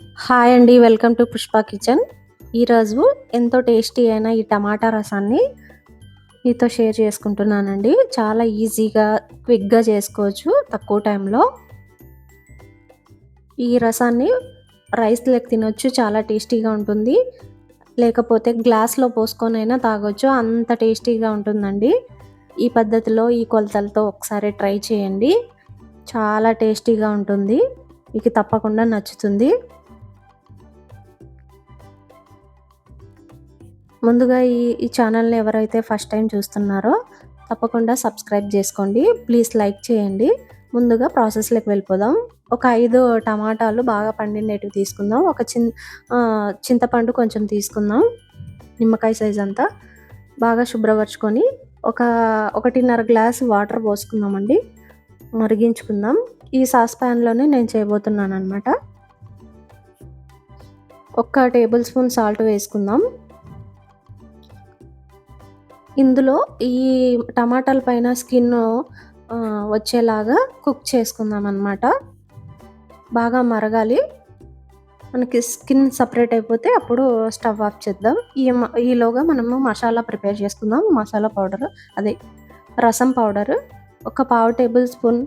Hi అండి. Welcome to Pushpa kitchen. ఈరోజు ఎంతో టేస్టీ అయిన ఈ టమాటా రసాన్ని మీతో షేర్ చేసుకుంటున్నానండి. చాలా ఈజీగా, క్విక్‌గా చేసుకోవచ్చు తక్కువ టైంలో. ఈ రసాన్ని రైస్‌లోకి తినొచ్చు. చాలా టేస్టీగా ఉంటుంది. లేకపోతే గ్లాస్‌లో పోసుకొనైనా తాగొచ్చు. అంత టేస్టీగా ఉంటుందండి. ఈ పద్ధతిలో, ఈ కొలతలతో ఒకసారి ట్రై చేయండి. చాలా టేస్టీగా ఉంటుంది. మీకు తప్పకుండా నచ్చుతుంది. ముందుగా ఈ ఈ ఛానల్‌ని ఎవరైతే ఫస్ట్ టైం చూస్తున్నారో తప్పకుండా సబ్స్క్రైబ్ చేసుకోండి. ప్లీజ్ లైక్ చేయండి. ముందుగా ప్రాసెస్‌లోకి వెళ్ళిపోదాం. ఒక ఐదు టమాటాలు బాగా పండినటివి తీసుకుందాం. ఒక చిన్ చింతపండు కొంచెం తీసుకుందాం. నిమ్మకాయ సైజ్ అంతా. బాగా శుభ్రపరచుకొని ఒక 1:30 గ్లాస్ వాటర్ పోసుకుందామండి. మరిగించుకుందాం. ఈ సాస్ ప్యాన్లోనే నేను చేయబోతున్నాననమాట. ఒక్క టేబుల్ స్పూన్ సాల్ట్ వేసుకుందాం. ఇందులో ఈ టమాటాల పైన స్కిన్ వచ్చేలాగా కుక్ చేసుకుందాం అనమాట బాగా మరగాలి. మనకి స్కిన్ సపరేట్ అయిపోతే అప్పుడు స్టవ్ ఆఫ్ చేద్దాం. ఈ ఈలోగా మనము మసాలా ప్రిపేర్ చేసుకుందాం. మసాలా పౌడర్ అదే రసం పౌడర్ ఒక పావు టేబుల్ స్పూన్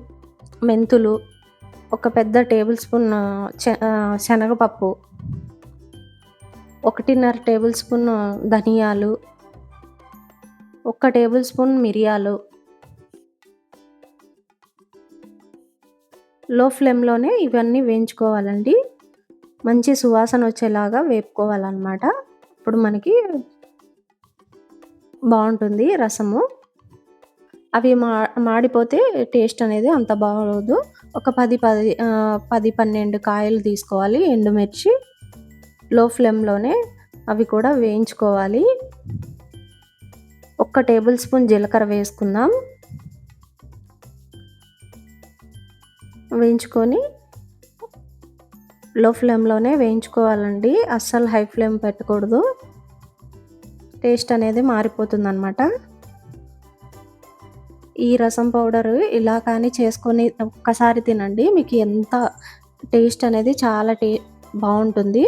మెంతులు, ఒక పెద్ద టేబుల్ స్పూన్ శనగపప్పు, 1:30 టేబుల్ స్పూన్ ధనియాలు, ఒక్క టేబుల్ స్పూన్ మిరియాలు. లో ఫ్లేమ్‌లోనే ఇవన్నీ వేయించుకోవాలండి. మంచి సువాసన వచ్చేలాగా వేపుకోవాలన్నమాట ఇప్పుడు మనకి బాగుంటుంది రసము. అవి మా మాడిపోతే టేస్ట్ అనేది అంత బాగోదు. ఒక పది పది పది పన్నెండు కాయలు తీసుకోవాలి ఎండుమిర్చి. లో ఫ్లేమ్‌లోనే అవి కూడా వేయించుకోవాలి. ఒక్క టేబుల్ స్పూన్ జీలకర్ర వేసుకుందాం. వేయించుకొని లో ఫ్లేమ్‌లోనే వేయించుకోవాలండి. అస్సలు హై ఫ్లేమ్ పెట్టకూడదు. టేస్ట్ అనేది మారిపోతుందనమాట. ఈ రసం పౌడర్ ఇలా కానీ చేసుకొని ఒక్కసారి తినండి. మీకు ఎంత టేస్ట్ అనేది చాలా టే బాగుంటుంది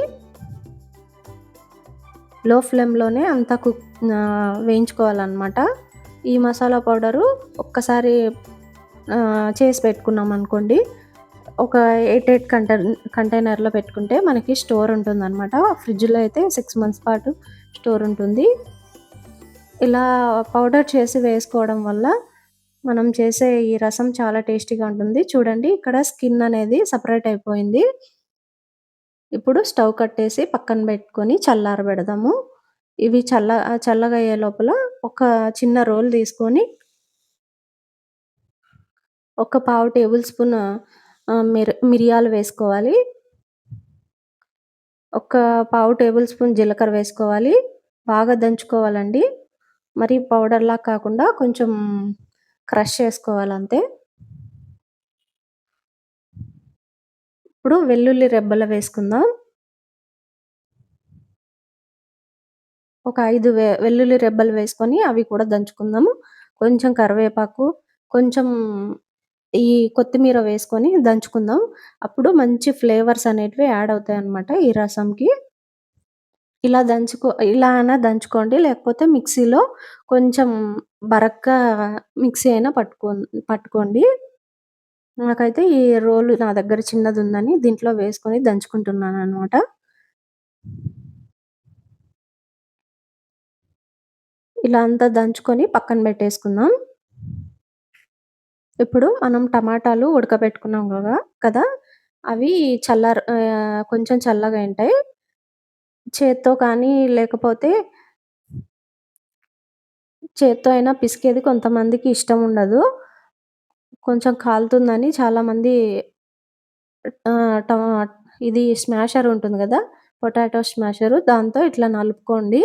లో ఫ్లేమ్‌లోనే అంతా కుక్ వేయించుకోవాలన్నమాట ఈ మసాలా పౌడరు ఒక్కసారి చేసి పెట్టుకున్నాం అనుకోండి ఒక ఎయిట్ ఎయిట్ కంటైన్ కంటైనర్‌లో పెట్టుకుంటే మనకి స్టోర్ ఉంటుందన్నమాట ఫ్రిడ్జ్‌లో అయితే సిక్స్ మంత్స్ పాటు స్టోర్ ఉంటుంది. ఇలా పౌడర్ చేసి వేసుకోవడం వల్ల మనం చేసే ఈ రసం చాలా టేస్టీగా ఉంటుంది. చూడండి ఇక్కడ స్కిన్ అనేది సపరేట్ అయిపోయింది. ఇప్పుడు స్టవ్ కట్టేసి పక్కన పెట్టుకొని చల్లారబెడదాము. ఇవి చల్ల చల్లగా అయ్యే లోపల ఒక చిన్న రోల్ తీసుకొని ఒక పావు టేబుల్ స్పూన్ మిరి మిర్ మిరియాలు వేసుకోవాలి. ఒక పావు టేబుల్ స్పూన్ జీలకర్ర వేసుకోవాలి. బాగా దంచుకోవాలండి. మరి పౌడర్‌లా కాకుండా కొంచెం క్రష్ చేసుకోవాలంతే. ఇప్పుడు వెల్లుల్లి రెబ్బలు వేసుకుందాం. ఒక ఐదు వె వెల్లుల్లి రెబ్బలు వేసుకొని అవి కూడా దంచుకుందాము. కొంచెం కరివేపాకు, కొంచెం ఈ కొత్తిమీర వేసుకొని దంచుకుందాం. అప్పుడు మంచి ఫ్లేవర్స్ అనేటివి యాడ్ అవుతాయి అన్నమాట ఈ రసంకి. ఇలా దంచుకో ఇలా అయినా దంచుకోండి. లేకపోతే మిక్సీలో కొంచెం బరక్క మిక్సీ అయినా పట్టుకో పట్టుకోండి. నాకైతే ఈ రోలు నా దగ్గర చిన్నది ఉందని దీంట్లో వేసుకొని దంచుకుంటున్నాను అనమాట ఇలా అంతా దంచుకొని పక్కన పెట్టేసుకుందాం. ఇప్పుడు మనం టమాటాలు ఉడకబెట్టుకున్నాం కదా కదా! అవి చల్ల కొంచెం చల్లగా ఉంటాయి చేత్తో కానీ లేకపోతే చేత్తో అయినా పిసికేది కొంతమందికి ఇష్టం ఉండదు. కొంచెం కాలుతుందని చాలామంది ఇది స్మాషర్ ఉంటుంది కదా పొటాటో స్మాషరు దాంతో ఇట్లా నలుపుకోండి.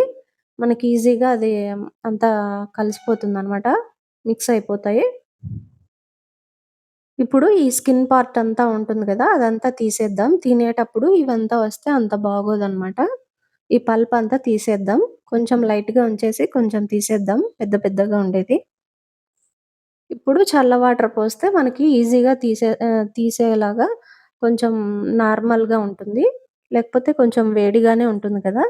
మనకి ఈజీగా అది అంతా కలిసిపోతుంది అనమాట మిక్స్ అయిపోతాయి. ఇప్పుడు ఈ స్కిన్ పార్ట్ అంతా ఉంటుంది కదా అదంతా తీసేద్దాం. తినేటప్పుడు ఇవంతా వస్తే అంత బాగోదనమాట. ఈ పల్ప్ అంతా తీసేద్దాం. కొంచెం లైట్‌గా ఉంచేసి కొంచెం తీసేద్దాం. పెద్ద పెద్దగా ఉండేది. ఇప్పుడు చల్ల వాటర్ పోస్తే మనకి ఈజీగా తీసే తీసేలాగా కొంచెం నార్మల్‌గా ఉంటుంది. లేకపోతే కొంచెం వేడిగానే ఉంటుంది కదా!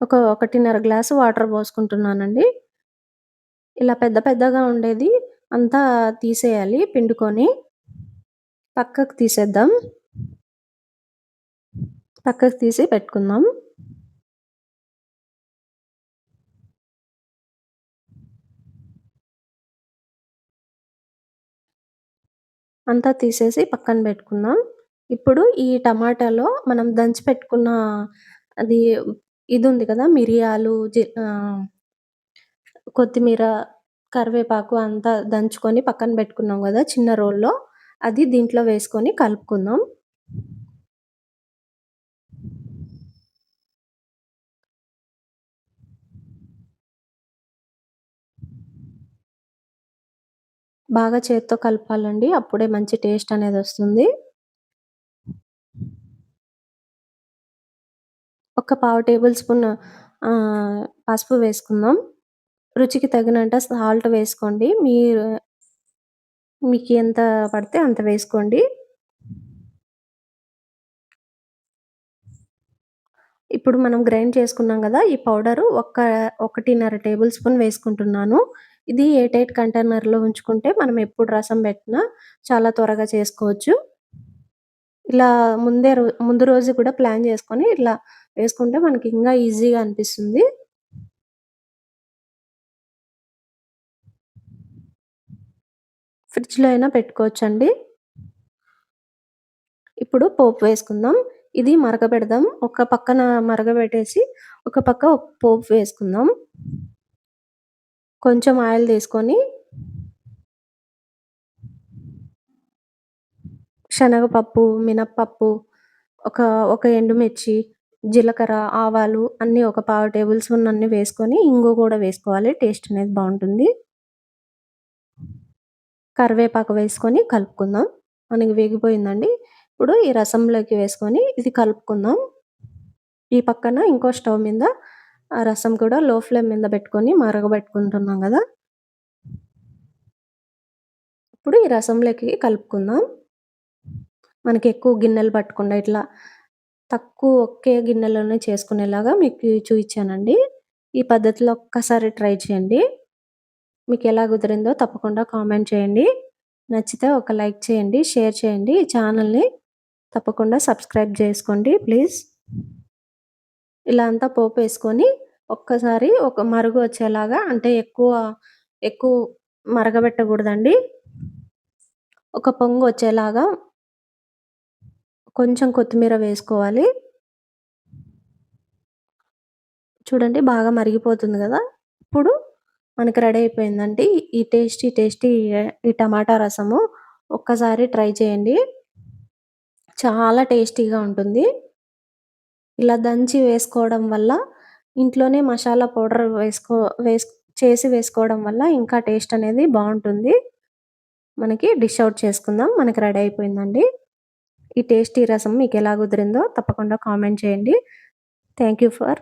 ఒక 1:30 గ్లాసు వాటర్ పోసుకుంటున్నానండి. ఇలా పెద్ద పెద్దగా ఉండేది అంతా తీసేయాలి పిండుకొని. పక్కకు తీసేద్దాం. పక్కకు తీసి పెట్టుకుందాం. అంతా తీసేసి పక్కన పెట్టుకుందాం. ఇప్పుడు ఈ టమాటాలో మనం దంచి పెట్టుకున్న అది ఇది ఉంది కదా! మిరియాలు, జి కొత్తిమీర, కరివేపాకు అంతా దంచుకొని పక్కన పెట్టుకున్నాం కదా చిన్న రోల్లో అది దీంట్లో వేసుకొని కలుపుకుందాం. బాగా చేత్తో కలపాలండి. అప్పుడే మంచి టేస్ట్ అనేది వస్తుంది ఒక పావు టేబుల్ స్పూన్ పసుపు వేసుకుందాం. రుచికి తగినంత సాల్ట్ వేసుకోండి. మీరు మీకు ఎంత పడితే అంత వేసుకోండి. ఇప్పుడు మనం గ్రైండ్ చేసుకున్నాం కదా ఈ పౌడరు ఒక 1:30 టేబుల్ స్పూన్ వేసుకుంటున్నాను. ఇది ఎయిట్ టైట్ కంటైనర్‌లో ఉంచుకుంటే మనం ఎప్పుడు రసం పెట్టినా చాలా త్వరగా చేసుకోవచ్చు. ఇలా ముందే రో ముందు రోజు కూడా ప్లాన్ చేసుకొని ఇట్లా వేసుకుంటే మనకి ఇంకా ఈజీగా అనిపిస్తుంది. ఫ్రిడ్జ్‌లో అయినా పెట్టుకోవచ్చండి. ఇప్పుడు పోపు వేసుకుందాం. ఇది మరగబెడదాం. ఒక పక్కన మరగబెట్టేసి, ఒక పక్క పోపు వేసుకుందాం. కొంచెం ఆయిల్ తీసుకొని శనగపప్పు, మినప్పప్పు ఒక ఒక ఎండుమిర్చి, జీలకర్ర, ఆవాలు అన్నీ ఒక పావు టేబుల్ స్పూన్ అన్నీ వేసుకొని, ఇంగు కూడా వేసుకోవాలి. టేస్ట్ అనేది బాగుంటుంది కరివేపాకు వేసుకొని కలుపుకుందాం. మనకి వేగిపోయిందండి. ఇప్పుడు ఈ రసంలోకి వేసుకొని ఇది కలుపుకుందాం. ఈ పక్కన ఇంకో స్టవ్ మీద ఆ రసం కూడా లో ఫ్లేమ్ మీద పెట్టుకొని మరగబెట్టుకుంటున్నాం కదా ఇప్పుడు ఈ రసంలోకి కలుపుకుందాం. మనకి ఎక్కువ గిన్నెలు పట్టకుండా ఇట్లా తక్కువ ఒకే గిన్నెలోనే చేసుకునేలాగా మీకు చూపించానండి ఈ పద్ధతిలో ఒక్కసారి ట్రై చేయండి. మీకు ఎలా కుదిరిందో తప్పకుండా కామెంట్ చేయండి. నచ్చితే ఒక లైక్ చేయండి, షేర్ చేయండి. ఈ ఛానల్‌ని తప్పకుండా సబ్స్క్రైబ్ చేసుకోండి ప్లీజ్. ఇలా అంతా పోపు వేసుకొని ఒక్కసారి ఒక మరుగు వచ్చేలాగా అంటే ఎక్కువ ఎక్కువ మరగబెట్టకూడదండి. ఒక పొంగు వచ్చేలాగా కొంచెం కొత్తిమీర వేసుకోవాలి. చూడండి బాగా మరిగిపోతుంది కదా ఇప్పుడు మనకి రెడీ అయిపోయిందండి. ఈ టేస్టీ టేస్టీ ఈ టమాటా రసము ఒక్కసారి ట్రై చేయండి. చాలా టేస్టీగా ఉంటుంది. ఇలా దంచి వేసుకోవడం వల్ల ఇంట్లోనే మసాలా పౌడర్ వేసుకో వేస్ చేసి వేసుకోవడం వల్ల ఇంకా టేస్ట్ అనేది బాగుంటుంది మనకి డిష్ అవుట్ చేసుకుందాం. మనకి రెడీ అయిపోయిందండి. ఈ టేస్టీ రసం మీకు ఎలా కుదిరిందో తప్పకుండా కామెంట్ చేయండి. Thank you for